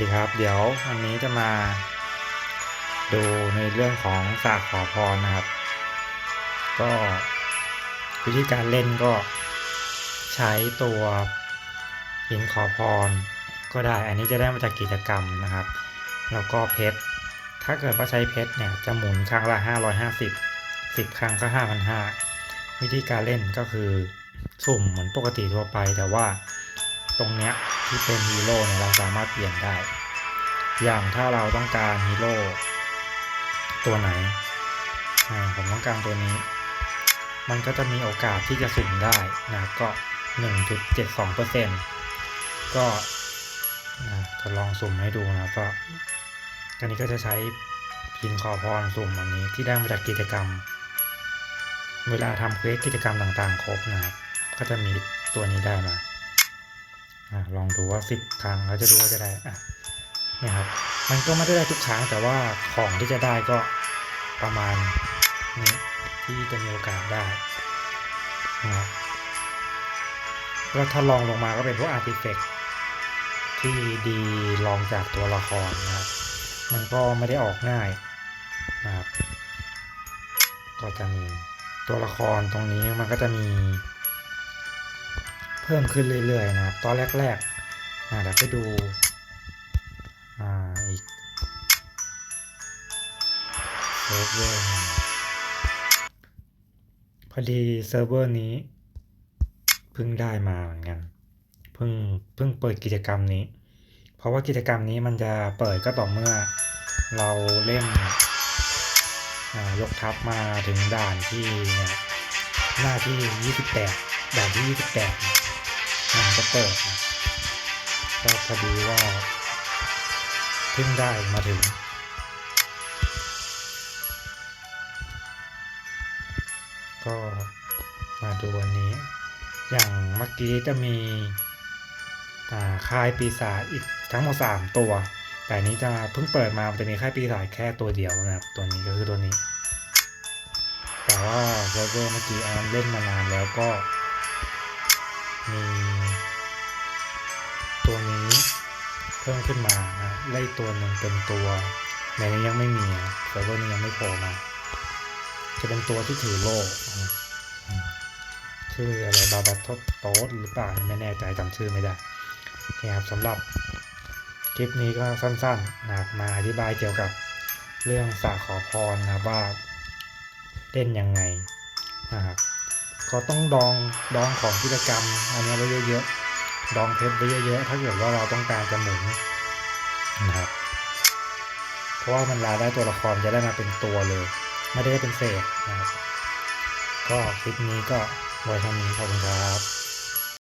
ดีครับ เดี๋ยววันนี้จะมา ดูในเรื่องของสากขอพรนะครับ ก็วิธีการเล่นก็ใช้ตัวหินขอพร ก็ได้ อันนี้จะได้มาจากกิจกรรมนะครับ แล้วก็เพชร ถ้าเกิดว่าใช้เพชรเนี่ยจะหมุนครั้งละ 550 10 ครั้งก็5,500วิธีการเล่นก็คือสุ่มเหมือนปกติทั่วไปแต่ว่า ตรงเนี้ยที่เป็นฮีโร่เนี่ยเราสามารถเปลี่ยนได้ อย่างถ้าเราต้องการฮีโร่ตัวไหนผมต้องการตัวนี้ มันก็จะมีโอกาสที่จะสุ่มได้นะก็ 1.72%ก็นะจะลองสุ่มให้ดูนะครับก็อันนี้ก็จะใช้พินขอพรสุ่มอันนี้ที่ได้มาจากกิจกรรม เวลาทำเควสกิจกรรมต่างๆ ครบนะครับก็จะมีตัวนี้ได้มา อลองดูว่าสิบครั้งเราจะดูว่าจะได้อะนี่ครับมันก็ไม่ได้ได้ทุกครั้งแต่ว่าของที่จะได้ก็ประมาณนี้ที่จะมีโอกาสได้นะครับแล้วถ้าลองลงมาก็เป็นพวกอาร์ติเฟกที่ดีลองจากตัวละครนะครับ มันก็ไม่ได้ออกง่ายนะครับ ก็จะมีตัวละครตรงนี้มันก็จะมี พิ่มขึ้นเรื่อยๆนะครับตอนแรกๆอ่าเดี๋ยวไปดูอ่าอีกเซิร์ฟเวอร์พอดีเซิร์ฟเวอร์นี้เพิ่งได้มาเหมือนกันเพิ่งเพิ่งเปิดกิจกรรมนี้ เพราะว่ากิจกรรมนี้มันจะเปิดก็ต่อเมื่อเราเล่นยกทัพมาถึงด่านที่เนี่ยหน้าที่ 28 ด่านที่ 28 มันจะเปิดก็พอดีว่าเพิ่งได้มาถึง ก็มาดูวันนี้ อย่างเมื่อกี้จะมีค่ายปีศาจอีกทั้งหมด3ตัว แต่นี้จะเพิ่งเปิดมามจะมีค่ายปีศาจแค่ตัวเดียวนะครับ ตัวนี้ก็คือตัวนี้ แต่ว่าเซิร์ฟเวอร์เมื่อกี้อันเล่นมานานแล้วก็ มีตัวนี้เพิ่มขึ้นมานะไล่ตัวหนึ่งเป็นตัวในนี้ยังไม่มีเซิร์ฟเวอร์นี้ยังไม่โผล่มา จะเป็นตัวที่ถือโล่ชื่ออะไรบาบาทโตสหรือเปล่าไม่แน่ใจจำชื่อไม่ได้โอเคครับสำหรับคลิปนี้ก็สั้นๆนะมาอธิบายเกี่ยวกับเรื่องสาขอพรนะว่าเล่นยังไงนะครับ ก็ต้องดองดองของกิจกรรม อันนี้ไว้เยอะๆดองเพชรไว้เยอะๆถ้าเกิดว่าเราต้องการจะหมุนนะครับเพราะว่ามันลาได้ตัวละครจะได้มาเป็นตัวเลย ไม่ได้เป็นเศษนะครับ ก็คลิปนี้ก็ไว้เท่านี้ขอบคุณครับ